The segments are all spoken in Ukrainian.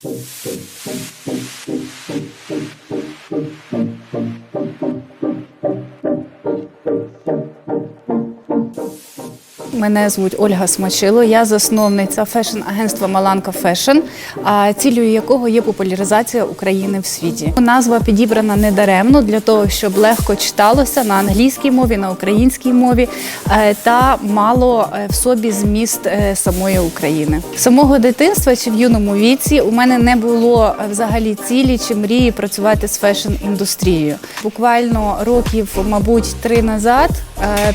Boom. Мене звуть Ольга Смачило. Я засновниця фешн-агентства Маланка Фешн, а ціллю якого є популяризація України в світі. Назва підібрана недаремно для того, щоб легко читалося на англійській мові, на українській мові е, та мало е, в собі зміст е, самої України. Самого дитинства чи в юному віці у мене не було взагалі цілі чи мрії працювати з фешн-індустрією. Буквально років, мабуть, три назад,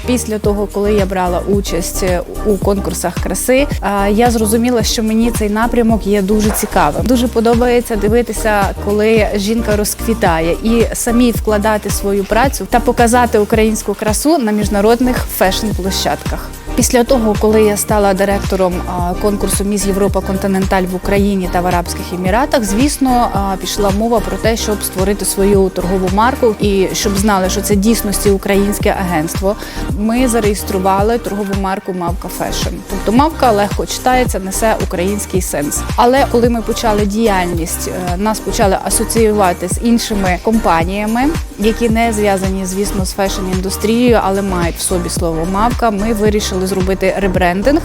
після того, коли я брала участь е, у конкурсах краси, я зрозуміла, що мені цей напрямок є дуже цікавим. Дуже подобається дивитися, коли жінка розквітає, і самі вкладати свою працю та показати українську красу на міжнародних фешн-площадках. Після того, коли я стала директором конкурсу Міс Європа Континенталь в Україні та в Арабських Еміратах, звісно, пішла мова про те, щоб створити свою торгову марку і щоб знали, що це дійсності українське агентство. Ми зареєстрували торгову марку Мавка Фешн. Тобто мавка легко читається, несе український сенс. Але коли ми почали діяльність, е, нас почали асоціювати з іншими компаніями, які не зв'язані, звісно, з фешн-індустрією, але мають в собі слово мавка. Ми вирішили зробити ребрендинг,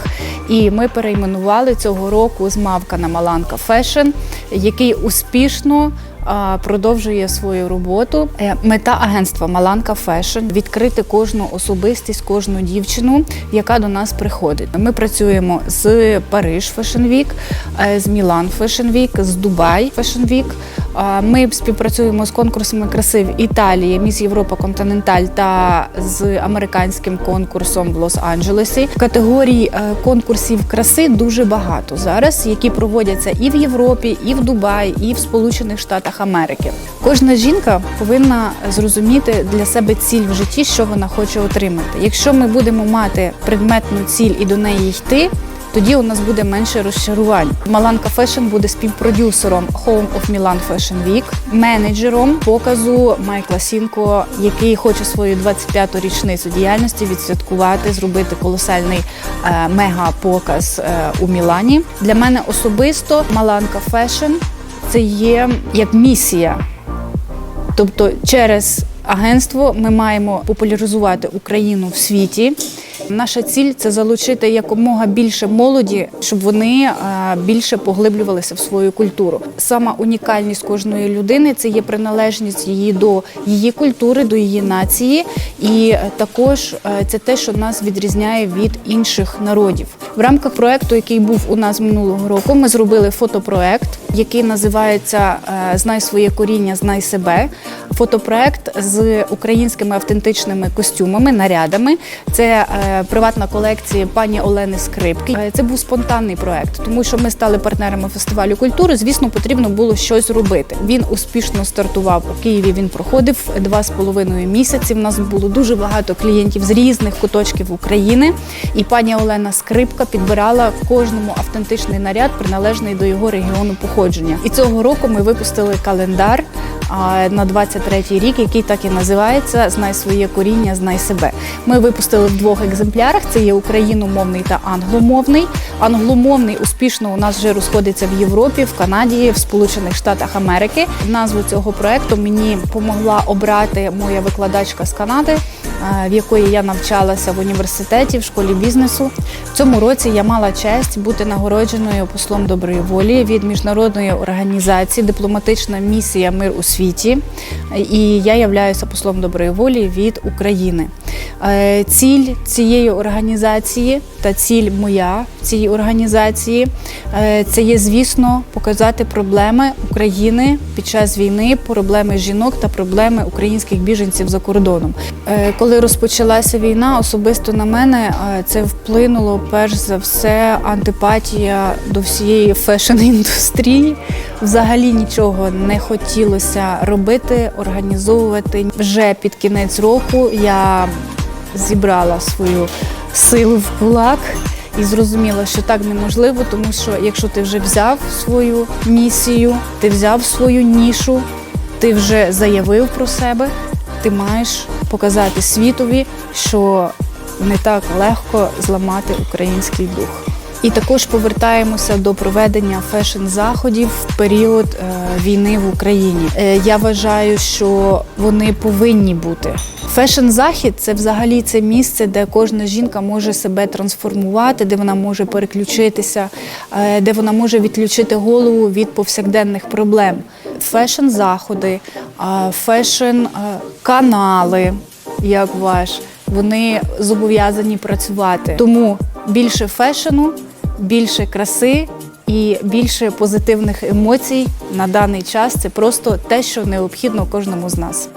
і ми перейменували цього року з мавка на Маланка Фешн, який успішно. Продовжує свою роботу. Е, Мета агентства Маланка Фешн відкрити кожну особистість, кожну дівчину, яка до нас приходить. Ми працюємо з Париж Week, е, з Мілан Fashion Week, з Дубай Fashion Week. Ми співпрацюємо з конкурсами краси в Італії, Міс Європа Континенталь та з американським конкурсом в Лос-Анджелесі. Категорій е, конкурсів краси дуже багато зараз, які проводяться і в Європі, і в Дубаї, і в Сполучених Штатах Америки. Кожна жінка повинна зрозуміти для себе ціль в житті, що вона хоче отримати. Якщо ми будемо мати предметну ціль і до неї йти. Тоді у нас буде менше розчарувань. Маланка Фешн буде співпродюсером Home of Milan Fashion Week, менеджером показу Майкла Сінко, який хоче свою 25-ту річницю діяльності відсвяткувати, зробити колосальний е, мега-показ е, у Мілані. Для мене особисто Маланка Фешн це є як місія. Тобто через агентство ми маємо популяризувати Україну в світі. Наша ціль це залучити якомога більше молоді, щоб вони е, більше поглиблювалися в свою культуру. Сама унікальність кожної людини це є приналежність її до її культури, до її нації, і е, також е, це те, що нас відрізняє від інших народів. В рамках проекту, який був у нас минулого року, ми зробили фотопроект, який називається Знай своє коріння, знай себе фотопроект з українськими автентичними костюмами, нарядами. Це е, приватна колекція пані Олени Скрипки. Е, це був спонтанний проект, тому що ми стали партнерами фестивалю культури. Звісно, потрібно було щось робити. Він успішно стартував у Києві. Він проходив два з половиною місяці. У нас було дуже багато клієнтів з різних куточків України, і пані Олена Скрипка підбирала кожному автентичний наряд, приналежний до його регіону походження. І цього року ми випустили календар на 23 2023 рік, який так і називається Знай своє коріння, знай себе. Ми випустили в двох екземплярах: це є україномовний та англомовний. Англомовний успішно у нас вже розходиться в Європі, в Канаді, в Сполучених Штатах Америки. Назву цього проекту мені допомогла обрати моя викладачка з Канади в якої я навчалася в університеті в школі бізнесу. В цьому році я мала честь бути нагородженою послом доброї волі від міжнародної організації Дипломатична місія Мир у світі. І я являюся послом доброї волі від України. Е, Ціль цієї організації та ціль моя цієї організації е, це є, звісно, показати проблеми України під час війни, проблеми жінок та проблеми українських біженців за кордоном. Е, Коли розпочалася війна, особисто на мене це вплинуло перш за все антипатія до всієї фешн-індустрії. Взагалі нічого не хотілося робити, організовувати. Вже під кінець року я зібрала свою силу в кулак і зрозуміла, що так неможливо, тому що якщо ти вже взяв свою місію, ти взяв свою нішу, ти вже заявив про себе, ти маєш показати світові, що не так легко зламати український дух. І також повертаємося до проведення фешн-заходів в період е, війни в Україні. Е, я вважаю, що вони повинні бути. Фешн-захід це взагалі це місце, де кожна жінка може себе трансформувати, де вона може переключитися, е, де вона може відключити голову від повсякденних проблем. Фешн-заходи, фешн-канали, як ваш, вони зобов'язані працювати. Тому більше фешену, більше краси і більше позитивних емоцій на даний час це просто те, що необхідно кожному з нас.